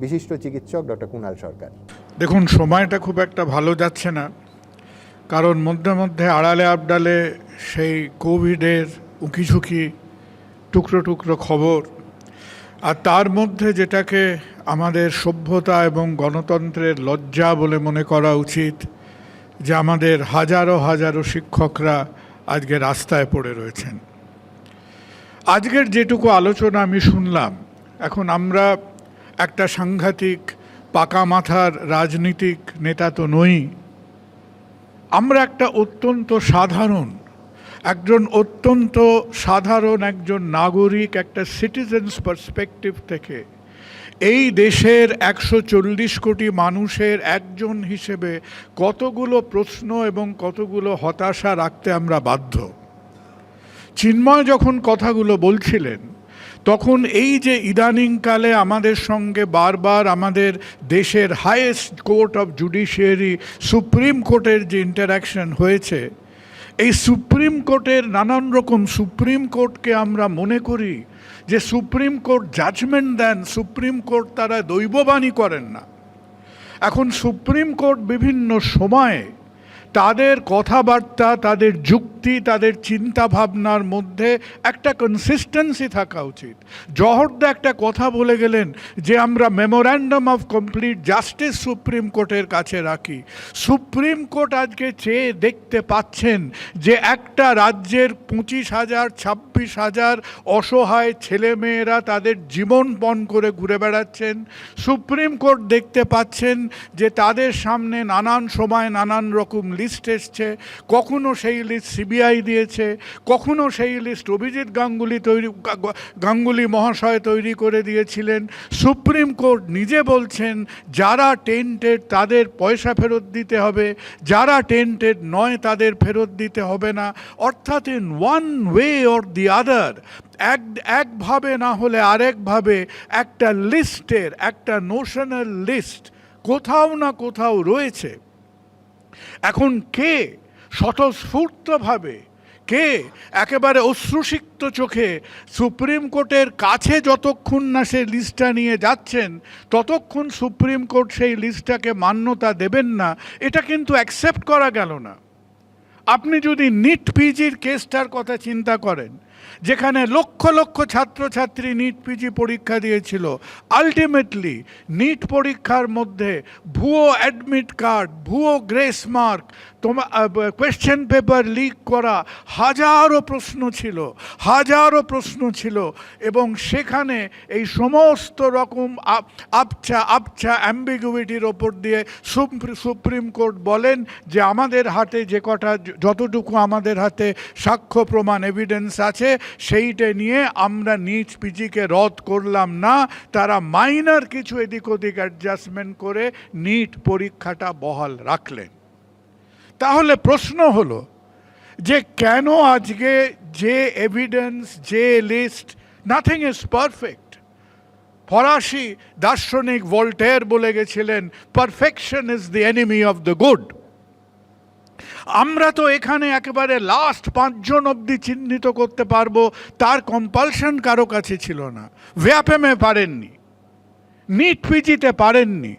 বিশিষ্ট চিকিৎসক ডক্টর কুণাল সরকার। দেখুন, সময়টা খুব একটা ভালো যাচ্ছে না। কারণ মধ্যে মধ্যে আড়ালে আবডালে সেই কোভিডের উকিঝুঁকি, টুকরো টুকরো খবর। আর তার মধ্যে যেটাকে আমাদের সভ্যতা এবং গণতন্ত্রের লজ্জা বলে মনে করা উচিত, যে আমাদের হাজারো হাজারো শিক্ষকরা আজকে রাস্তায় পড়ে রয়েছেন। আজকের যেটুকু আলোচনা আমি শুনলাম, এখন আমরা একটা সাংঘাতিক পাকা মাথার রাজনীতিক নেতা তো নই। আমরা একটা অত্যন্ত সাধারণ, একজন অত্যন্ত সাধারণ একজন নাগরিক, একটা সিটিজেন্স পার্সপেক্টিভ থেকে এই দেশের একশো চল্লিশ কোটি মানুষের একজন হিসেবে কতগুলো প্রশ্ন এবং কতগুলো হতাশা রাখতে আমরা বাধ্য। চিন্ময় যখন কথাগুলো বলছিলেন তখন এই যে ইদানিংকালে আমাদের সঙ্গে বারবার আমাদের দেশের highest court of judiciary supreme কোর্টের যে ইন্টারাকশন হয়েছে, এই সুপ্রিম কোর্টের নানান রকম সুপ্রিম কোর্টকে আমরা মনে করি যে সুপ্রিম কোর্ট জাজমেন্ট দেন, সুপ্রিম কোর্ট তারা দৈববাণী করেন না। এখন সুপ্রিম কোর্ট বিভিন্ন সময়ে তাদের কথাবার্তা, তাদের যুক্তি, তাদের চিন্তা ভাবনার মধ্যে একটা কনসিস্টেন্সি থাকা উচিত। জহরদা একটা কথা বলে গেলেন যে, আমরা memorandum of complete justice supreme কোর্টের কাছে রাখি। সুপ্রিম কোর্ট আজকে চেয়ে দেখতে পাচ্ছেন যে, একটা রাজ্যের পঁচিশ হাজার, ছাব্বিশ হাজার অসহায় ছেলেমেয়েরা তাদের জীবন পণ করে ঘুরে বেড়াচ্ছেন। সুপ্রিম কোর্ট দেখতে পাচ্ছেন যে, তাদের সামনে নানান সময় নানান রকম লিস্ট এসছে, কখনো সেই লিস্ট সিবিআই দিয়েছে, কখনো সেই লিস্ট অভিজিৎ গাঙ্গুলি তৈরি গাঙ্গুলি মহাশয় তৈরি করে দিয়েছিলেন। সুপ্রিম কোর্ট নিজে বলছেন, যারা টেন্টেড তাদের পয়সা ফেরত দিতে হবে, যারা টেন্টেড নয় তাদের ফেরত দিতে হবে না। অর্থাৎ in one way or the other এক একভাবে না হলে আরেকভাবে একটা লিস্টের একটা নোশনাল লিস্ট কোথাও না কোথাও রয়েছে। এখন কে স্বতঃস্ফূর্তভাবে, কে একেবারে অশ্রুসিক্ত চোখে সুপ্রিম কোর্টের কাছে যতক্ষণ না সে লিস্টটা নিয়ে যাচ্ছেন, ততক্ষণ সুপ্রিম কোর্ট সেই লিস্টটাকে মান্যতা দেবেন না, এটা কিন্তু অ্যাকসেপ্ট করা গেল না। আপনি যদি নিট পিজির কেসটার কথা চিন্তা করেন যেখানে লক্ষ লক্ষ ছাত্রছাত্রী নিট পিজি পরীক্ষা দিয়েছিল। আলটিমেটলি নিট পরীক্ষার মধ্যে ভুয়ো অ্যাডমিট কার্ড ভুয়ো গ্রেস মার্ক তোমার কোয়েশ্চেন পেপার লিক করা হাজারো প্রশ্ন ছিল, হাজারো প্রশ্ন ছিল এবং সেখানে এই সমস্ত রকম আবছা আবছা অ্যাম্বিগুইটির ওপর দিয়ে সুপ্রি- সুপ্রিম কোর্ট বলেন যে আমাদের হাতে যে কটা যতটুকু আমাদের হাতে সাক্ষ্য, প্রমাণ এভিডেন্স আছে সেইটা নিয়ে আমরা নিজ পিজিকে রদ করলাম না, তারা মাইনার কিছু এদিক ওদিক অ্যাডজাস্টমেন্ট করে নিট পরীক্ষাটা বহাল রাখলেন। তাহলে প্রশ্ন হলো যে কেন আজকে যে এভিডেন্স যে লিস্ট নাথিং ইজ পারফেক্ট ফরাসি দার্শনিক ভোল্টেয়ার বলে গেছিলেন perfection is the enemy of the good আমরা তো এখানে একেবারে লাস্ট পাঁচজন অবধি চিহ্নিত করতে পারব, তার কম্পালশন কারও কাছে ছিল না। ভ্যাপেমে পারেননি নিট পিজিতে পারেননি।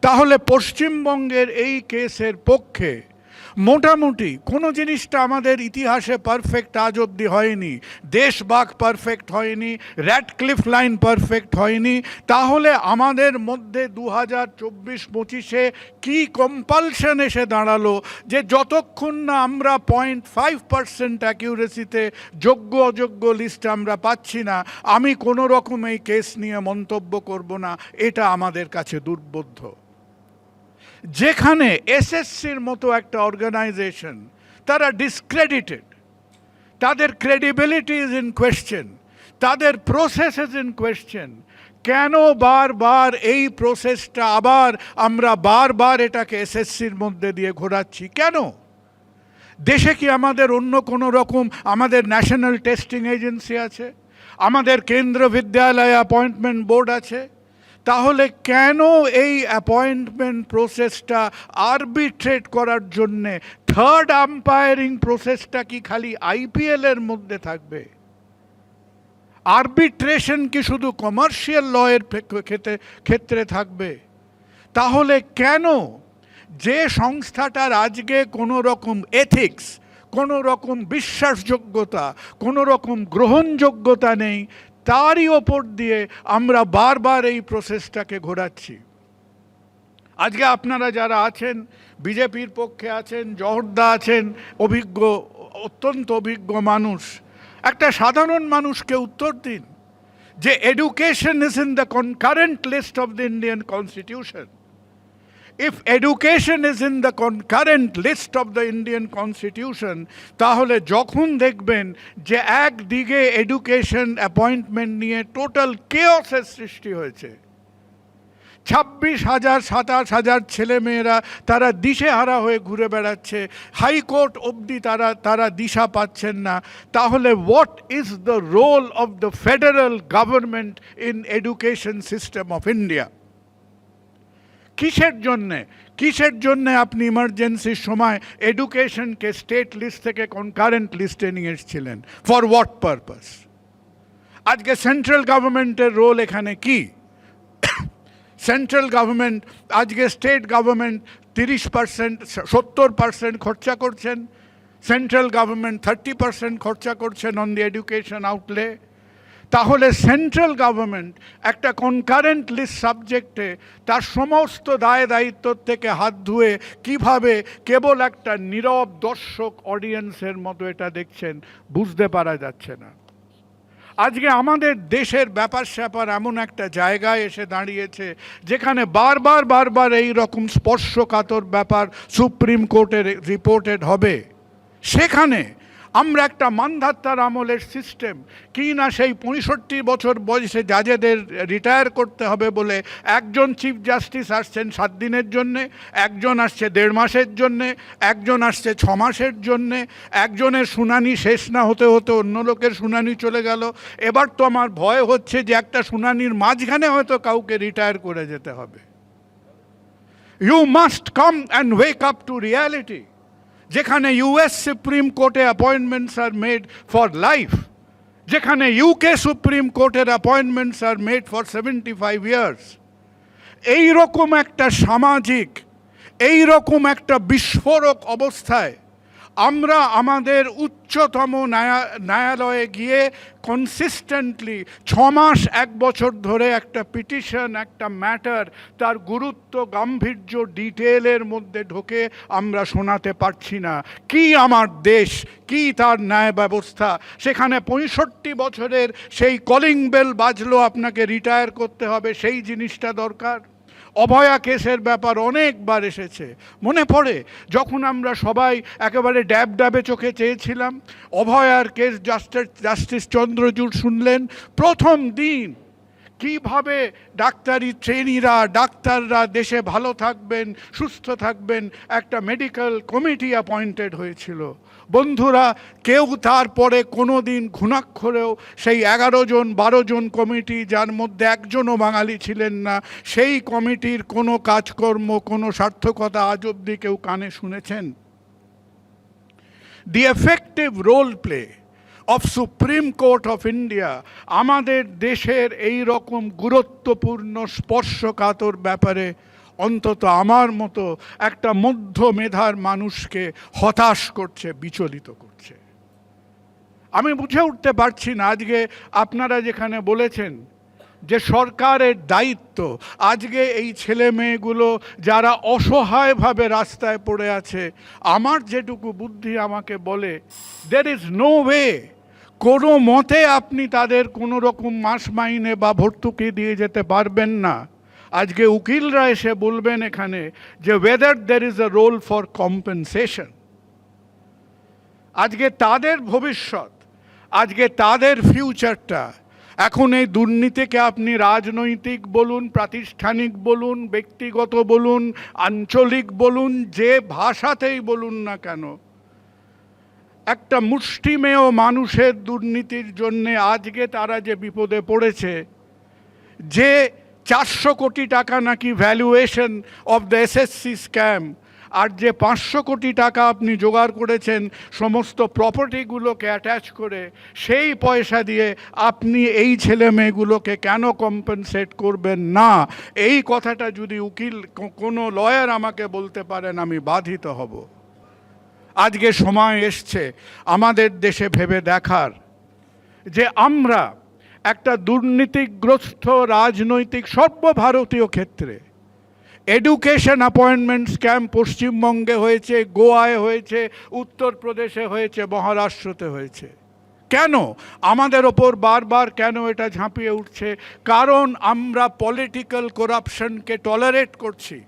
তাহলে পশ্চিমবঙ্গের এই কেসের পক্ষে মোটামুটি কোনো জিনিসটা আমাদের ইতিহাসে পারফেক্ট আজ অবধি হয়নি। দেশবাগ পারফেক্ট হয়নি র্যাড ক্লিফ লাইন পারফেক্ট হয়নি। তাহলে আমাদের মধ্যে দু হাজার চব্বিশ পঁচিশে কী কম্পালশন এসে দাঁড়াল যে যতক্ষণ না আমরা পয়েন্ট ফাইভ পার্সেন্ট অ্যাকিউরেসিতে যোগ্য অযোগ্য লিস্ট আমরা পাচ্ছি না, আমি কোনো রকম এই কেস নিয়ে মন্তব্য করব না, এটা আমাদের কাছে দুর্বোধ্য। যেখানে এসএসসির মতো একটা অর্গানাইজেশন তারা ডিসক্রেডিটেড তাদের ক্রেডিবিলিটি ইজ ইন কোয়েশ্চেন তাদের প্রসেস ইজ ইন কোয়েশ্চেন কেন বারবার এই প্রসেসটা আবার আমরা বারবার এটাকে এসএসসির মধ্যে দিয়ে ঘোরাচ্ছি? কেন? দেশে কি আমাদের অন্য কোনো রকম আমাদের ন্যাশনাল টেস্টিং এজেন্সি আছে? আমাদের কেন্দ্র বিদ্যালয় অ্যাপয়েন্টমেন্ট বোর্ড আছে? তাহলে কেন এই অ্যাপয়েন্টমেন্ট প্রসেসটা আরবিট্রেট করার জন্যে থার্ড আম্পায়ারিং প্রসেসটা কি খালি আইপিএলের মধ্যে থাকবে? আরবিট্রেশন কি শুধু কমার্শিয়াল লয়ের ক্ষেত্রে ক্ষেত্রে থাকবে? তাহলে কেন যে সংস্থাটার আজকে কোনো রকম এথিক্স কোনো রকম বিশ্বাসযোগ্যতা, কোনো রকম গ্রহণযোগ্যতা নেই তারই ওপর দিয়ে আমরা বারবার এই প্রসেসটাকে ঘোরাচ্ছি। আজকে আপনারা যারা আছেন, বিজেপির পক্ষে আছেন, জহরদা আছেন, অভিজ্ঞ, অত্যন্ত অভিজ্ঞ মানুষ, একটা সাধারণ মানুষকে উত্তর দিন যে education is in the concurrent list of the Indian constitution if education is in the concurrent list of the Indian constitution তাহলে যখন দেখবেন যে একদিকে এডুকেশন অ্যাপয়েন্টমেন্ট নিয়ে টোটাল কেওসের সৃষ্টি হয়েছে। ছাব্বিশ হাজার, সাতাশ হাজার ছেলেমেয়েরা তারা দিশেহারা হয়ে ঘুরে বেড়াচ্ছে হাইকোর্ট অবধি তারা তারা দিশা পাচ্ছেন না। তাহলে what is the role of the federal government in education system of India কিসের জন্যে? কিসের জন্যে আপনি ইমার্জেন্সির সময় এডুকেশনকে স্টেট লিস্ট থেকে কনকারেন্ট লিস্টে নিয়ে এসেছিলেন? ফর হোয়াট পারপাস আজকে সেন্ট্রাল গভর্নমেন্টের রোল এখানে কী? সেন্ট্রাল গভর্নমেন্ট আজকে স্টেট গভর্নমেন্ট তিরিশ পার্সেন্ট সত্তর পার্সেন্ট খরচা করছেন। সেন্ট্রাল গভর্নমেন্ট থার্টি পার্সেন্ট খরচা করছেন অন দি এডুকেশন আউটলে তাহলে সেন্ট্রাল গভর্নমেন্ট একটা কনকারেন্ট লিস্ট সাবজেক্টে তার সমস্ত দায় দায়িত্ব থেকে হাত ধুয়ে কীভাবে কেবল একটা নীরব দর্শক অডিয়েন্সের মতো এটা দেখছেন, বুঝতে পারা যাচ্ছে না। আজকে আমাদের দেশের ব্যাপার স্যাপার এমন একটা জায়গায় এসে দাঁড়িয়েছে, যেখানে বারবার বারবার এই রকম স্পর্শকাতর ব্যাপার সুপ্রিম কোর্টের রিপোর্টেড হবে। সেখানে আমরা একটা মান্ধাত্তার আমলের সিস্টেম কি না সেই পঁয়ষট্টি বছর বয়সে জাজেদের রিটায়ার করতে হবে বলে একজন চিফ জাস্টিস আসছেন সাত দিনের জন্যে, একজন আসছে দেড় মাসের জন্যে, একজন আসছে ছ মাসের জন্যে, একজনের শুনানি শেষ না হতে হতে অন্য লোকের শুনানি চলে গেল। এবার তো আমার ভয় হচ্ছে যে একটা শুনানির মাঝখানে হয়তো কাউকে রিটায়ার করে যেতে হবে। You must come and wake up to reality যেখানে ইউএস সুপ্রিম কোর্টে appointments are made for life যেখানে ইউকে সুপ্রিম কোর্টের appointments are made for seventy five years এই রকম একটা সামাজিক এই রকম একটা বিস্ফোরক অবস্থায় আমরা আমাদের উচ্চতম ন্যায়া- ন্যায়ালয়ে গিয়ে কনসিস্টেন্টলি ছ মাস এক বছর ধরে একটা পিটিশন একটা ম্যাটার তার গুরুত্ব, গাম্ভীর্য ডিটেলের মধ্যে ঢোকে আমরা শোনাতে পারছি না। কি আমার দেশ? কি তার ন্যায় ব্যবস্থা? সেখানে পঁয়ষট্টি বছরের সেই কলিং বেল বাজলো, আপনাকে রিটায়ার করতে হবে, সেই জিনিসটা দরকার? অভয়া কেসের ব্যাপার অনেকবার এসেছে। মনে পড়ে, যখন আমরা সবাই একেবারে ড্যাব ড্যাবে চোখে চেয়েছিলাম, অভয়ার কেস জাস্টিস জাস্টিস চন্দ্রচূড় শুনলেন, প্রথম দিন কীভাবে ডাক্তারি ট্রেনিরা, ডাক্তাররা দেশে ভালো থাকবেন, সুস্থ থাকবেন, একটা মেডিকেল কমিটি অ্যাপয়েন্টেড হয়েছিল। বন্ধুরা, কেউ তারপরে কোনো দিন ঘুণাক্ষরেও সেই এগারো জন, বারো জন কমিটি যার মধ্যে একজনও বাঙালি ছিলেন না, সেই কমিটির কোনো কাজকর্ম, কোনো সার্থকতা আজ অবধি কেউ কানে শুনেছেন? The effective role play of supreme court of India আমাদের দেশের এই রকম গুরুত্বপূর্ণ স্পর্শকাতর ব্যাপারে অন্তত আমার মতো একটা মধ্য মেধার মানুষকে হতাশ করছে, বিচলিত করছে। আমি বুঝে উঠতে পারছি না, আজকে আপনারা যেখানে বলেছেন যে সরকারের দায়িত্ব, আজকে এই ছেলে মেয়েগুলো যারা অসহায়ভাবে রাস্তায় পড়ে আছে, আমার যেটুকু বুদ্ধি আমাকে বলে দের ইজ নো ওয়ে কোনো মতে আপনি তাদের কোনো রকম মাস মাইনে বা ভর্তুকি দিয়ে যেতে পারবেন না। আজকে উকিলরা এসে বলবেন এখানে যে whether there is a role for compensation আজকে তাদের ভবিষ্যৎ, আজকে তাদের ফিউচারটা এখন এই দুর্নীতিকে আপনি রাজনৈতিক বলুন, প্রাতিষ্ঠানিক বলুন, ব্যক্তিগত বলুন, আঞ্চলিক বলুন, যে ভাষাতেই বলুন না কেন একটা মুষ্টিমেয় মানুষের দুর্নীতির জন্যে আজকে তারা যে বিপদে পড়েছে, যে চারশো কোটি টাকা নাকি valuation of the SSC scam আর যে পাঁচশো কোটি টাকা আপনি জোগাড় করেছেন সমস্ত প্রপার্টিগুলোকে অ্যাটাচ করে, সেই পয়সা দিয়ে আপনি এই ছেলে মেয়েগুলোকে কেন কম্পেনসেট করবেন না? এই কথাটা যদি উকিল কোনো লয়ার আমাকে বলতে পারেন, আমি বাধিত হব। আজকে সময় এসছে আমাদের দেশে ভেবে দেখার যে আমরা একটা দুর্নীতিগ্রস্ত রাজনৈতিক সর্বভারতীয় ক্ষেত্রে এডুকেশন অ্যাপয়েন্টমেন্ট স্ক্যাম পশ্চিমবঙ্গে হয়েছে, গোয়ায় হয়েছে, উত্তরপ্রদেশে হয়েছে, মহারাষ্ট্রতে হয়েছে। কেন? আমাদের ওপর বারবার কেন এটা ঝাঁপিয়ে উঠছে? কারণ আমরা পলিটিক্যাল করাপশনকে টলারেট করছি।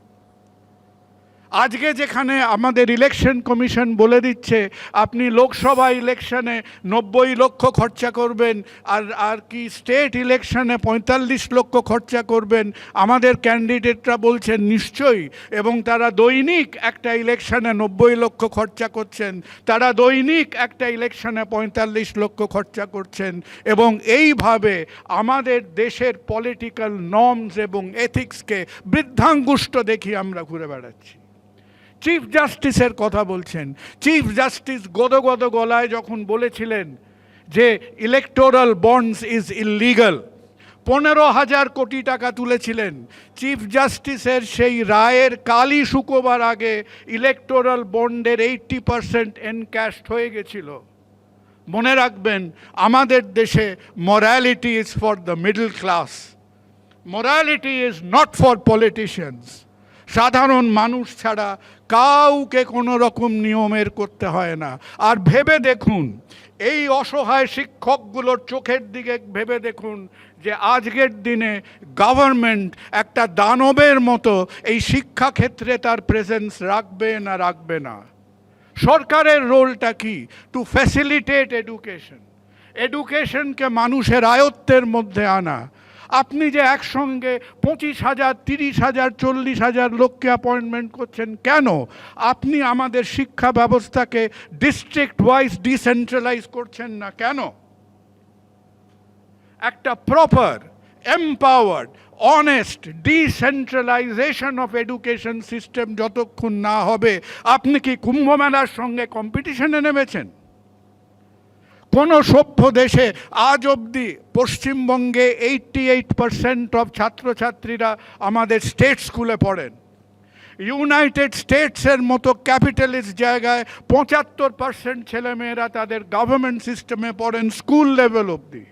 আজকে যেখানে আমাদের ইলেকশন কমিশন বলে দিচ্ছে, আপনি লোকসভা ইলেকশনে নব্বই লক্ষ খরচা করবেন, আর আর কি স্টেট ইলেকশনে পঁয়তাল্লিশ লক্ষ খরচা করবেন, আমাদের ক্যান্ডিডেটরা বলছেন নিশ্চয়ই, এবং তারা দৈনিক একটা ইলেকশনে নব্বই লক্ষ খরচা করছেন, তারা দৈনিক একটা ইলেকশনে পঁয়তাল্লিশ লক্ষ খরচা করছেন, এবং এইভাবে আমাদের দেশের পলিটিক্যাল নর্মস এবং এথিক্সকে বৃদ্ধাঙ্গুষ্ট দেখি আমরা ঘুরে বেড়াচ্ছি। চিফ জাস্টিসের কথা বলছেন। চিফ জাস্টিস গদগদ গলায় যখন বলেছিলেন যে ইলেকটোরাল বন্ডস ইজ ইললিগাল পনেরো হাজার কোটি টাকা তুলেছিলেন। চিফ জাস্টিসের সেই রায়ের কালই শুকোবার আগে ইলেকটোরাল বন্ডের এইট্টি পারসেন্ট এনক্যাশড হয়ে গেছিল। মনে রাখবেন, আমাদের দেশে morality is for the middle class morality is not for politicians সাধারণ মানুষ ছাড়া কাউকে কোনো রকম নিয়মের করতে হয় না। আর ভেবে দেখুন, এই অসহায় শিক্ষকগুলোর চোখের দিকে ভেবে দেখুন যে আজকের দিনে গভর্নমেন্ট একটা দানবের মতো এই শিক্ষাক্ষেত্রে তার প্রেজেন্স রাখবে না রাখবে না। সরকারের রোলটা কি? টু ফ্যাসিলিটেট এডুকেশন এডুকেশনকে মানুষের আয়ত্তের মধ্যে আনা। আপনি যে একসঙ্গে পঁচিশ হাজার, তিরিশ হাজার, চল্লিশ হাজার লোককে অ্যাপয়েন্টমেন্ট করছেন কেন? আপনি আমাদের শিক্ষা ব্যবস্থাকে ডিস্ট্রিক্ট ওয়াইজ ডিসেন্ট্রালাইজ করছেন না কেন? একটা proper empowered honest decentralisation of education system যতক্ষণ না হবে, আপনি কি কুম্ভমেলার সঙ্গে কম্পিটিশনে নেমেছেন? কোনো সভ্য দেশে আজ অবধি পশ্চিমবঙ্গে এইট্টি এইট পারসেন্ট অফ ছাত্রছাত্রীরা আমাদের স্টেট স্কুলে পড়েন। ইউনাইটেড স্টেটসের মতো ক্যাপিটালিস্ট জায়গায় পঁচাত্তর পার্সেন্ট ছেলেমেয়েরা তাদের গভর্নমেন্ট সিস্টেমে পড়েন স্কুল লেভেল অবধি।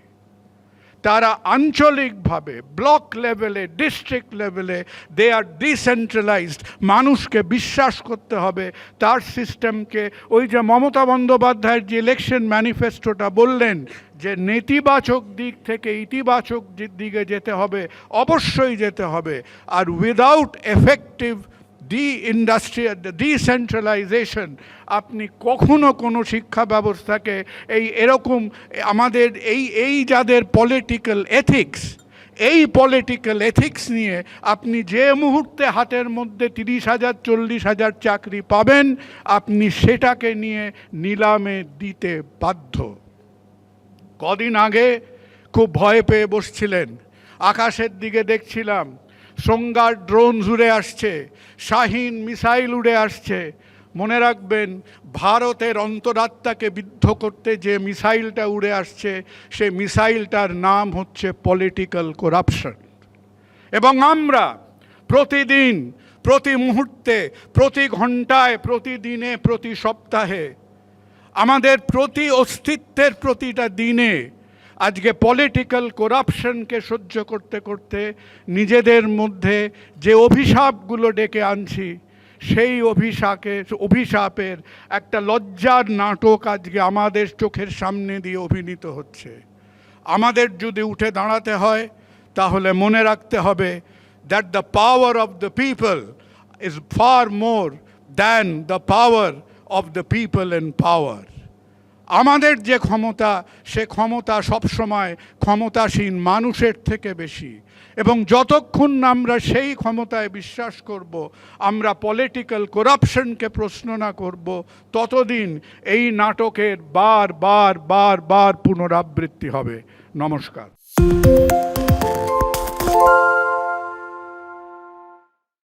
তারা আঞ্চলিকভাবে ব্লক লেভেলে ডিস্ট্রিক্ট লেভেলে দে আর ডিসেন্ট্রালাইজড মানুষকে বিশ্বাস করতে হবে। তার সিস্টেমকে ওই যে মমতা বন্দ্যোপাধ্যায়ের যে ইলেকশন ম্যানিফেস্টোটা বললেন, যে নেতিবাচক দিক থেকে ইতিবাচক দিকে যেতে হবে, অবশ্যই যেতে হবে। আর without effective the industrial decentralisation আপনি কখনো কোনো শিক্ষা ব্যবস্থাকে এই এরকম আমাদের এই এই যাদের পলিটিক্যাল এথিক্স এই পলিটিক্যাল এথিক্স নিয়ে আপনি যে মুহূর্তে হাতের মধ্যে তিরিশ হাজার, চল্লিশ হাজার চাকরি পাবেন, আপনি সেটাকে নিয়ে নিলামে দিতে বাধ্য। কদিন আগে খুব ভয় পেয়ে বসছিলেন। আকাশের দিকে দেখছিলাম। সোঙ্গার ড্রোন উড়ে আসছে, শাহিন মিসাইল উড়ে আসছে। মনে রাখবেন, ভারতের অন্তরাত্মাকে বিদ্ধ করতে যে মিসাইলটা উড়ে আসছে, সে মিসাইলটার নাম হচ্ছে পলিটিক্যাল করাপশন এবং আমরা প্রতিদিন, প্রতি মুহূর্তে, প্রতি ঘন্টায় প্রতিদিনে, প্রতি সপ্তাহে আমাদের প্রতি অস্তিত্বের প্রতিটা দিনে আজকে পলিটিক্যাল করাপশনকে সহ্য করতে করতে নিজেদের মধ্যে যে অভিশাপগুলো ডেকে আনছি, সেই অভিশাপে অভিশাপের একটা লজ্জার নাটক আজকে আমাদের চোখের সামনে দিয়ে অভিনীত হচ্ছে। আমাদের যদি উঠে দাঁড়াতে হয়, তাহলে মনে রাখতে হবে that the power of the people is far more than the power of the people in power আমাদের যে ক্ষমতা, সে ক্ষমতা সবসময় ক্ষমতাসীন মানুষের থেকে বেশি। এবং যতক্ষণ আমরা সেই ক্ষমতায় বিশ্বাস করব, আমরা পলিটিক্যাল করাপশনকে প্রশ্ন না করব, ততদিন এই নাটকের বার বার বার বার পুনরাবৃত্তি হবে। নমস্কার।